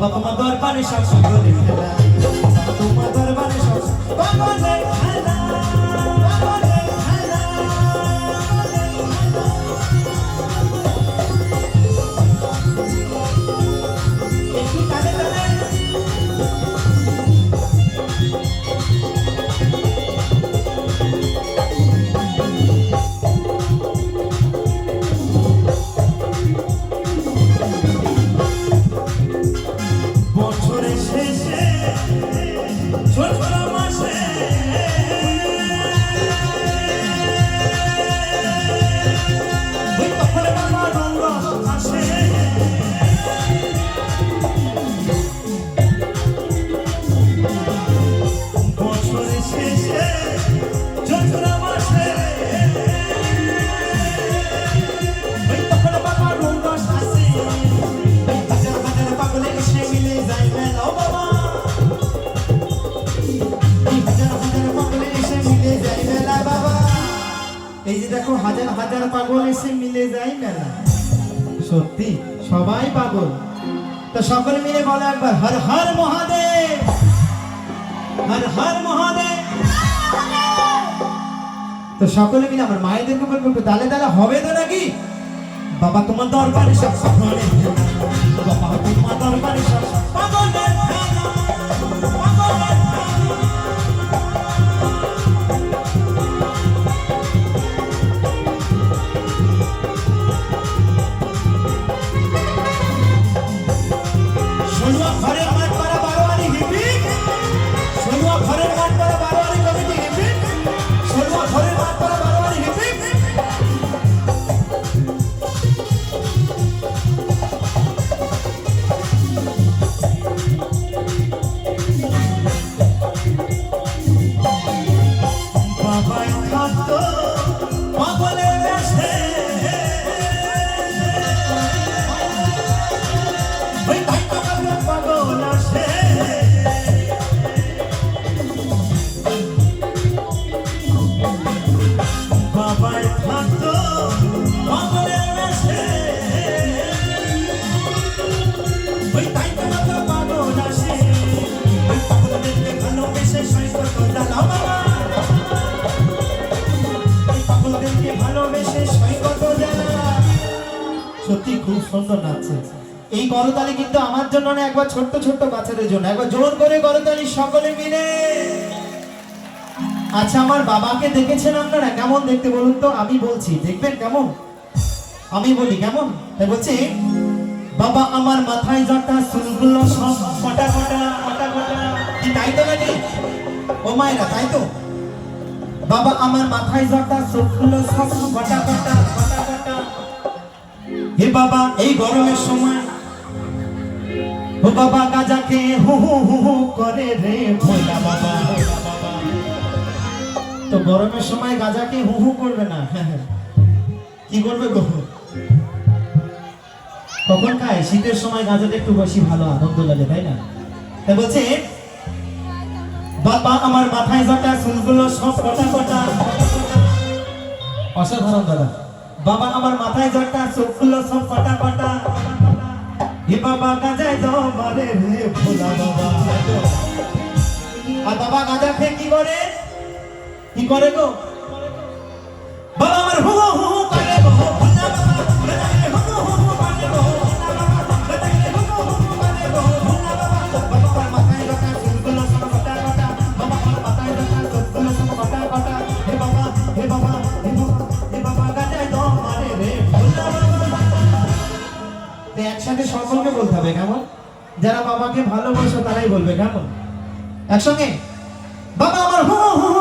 বাবা তোমার দরবারে সব সুযোগ দেখো, হাজার হাজার পাগল এসে মিলে যায় মেলা। সত্যি, সবাই পাগল। তো সকলে মিলে বলো একবার, হর হর মহাদেব! হর হর মহাদেব! তো সকলে মিলে আমার মায়েদেরকে বলব হবে তো নাকি? বাবা, তোমার দরবারে সব খেলা। বাবা, তোমার দরবারে সব পাগলের সত্যি খুব সুন্দর নাচছে এই করতালি কিন্তু আমার জন্য না, একবার ছোট্ট ছোট্ট বাচ্চাদের জন্য। একবার জোর করে করতালি সকলে মিলে। আচ্ছা আমার বাবাকে দেখেছেন আপনারা? কেমন দেখতে বলুন তো? আমি বলছি, দেখবেন কেমন? আমি বলি, কেমন? তাই বলছি? বাবা, আমার মাথায় জটা চুলগুলো সব কটা কটা কটা কটা তাই তো নাকি? ও মায়েরা, তাই তো? বাবা, আমার মাথায় জটা চোখগুলো সব কটা কটা কটা কটা হে বাবা, এই গরমের সময় ও বাবা, গাজাকে হু হু হু হু করে রে ভোলা বাবা। তো গরমের সময় গাজাকে হু হু করবে না? হ্যাঁ। কি করবে গো? কখন খায়? শীতের সময় গাজাটা একটু বেশি ভালো, আনন্দ লাগে, তাই না? তাই বলছে, বাবা, আমার মাথায় জটা চুলগুলো সব কটা কটা অসাধারণ, দাদা। বাবা, আমার মাথায় জটা চোখগুলো সব কটা কটা। হে বাবা, গাজায় দাও মারে রে ভোলা বাবা। আর বাবা গাজা খেয়ে কি করে? কি করে গো? তো একসাথে সকলকে বলতে হবে, কেমন? যারা বাবাকে ভালোবাসো তারাই বলবে, কেমন? একসঙ্গে? বাবা আমার হু হু হু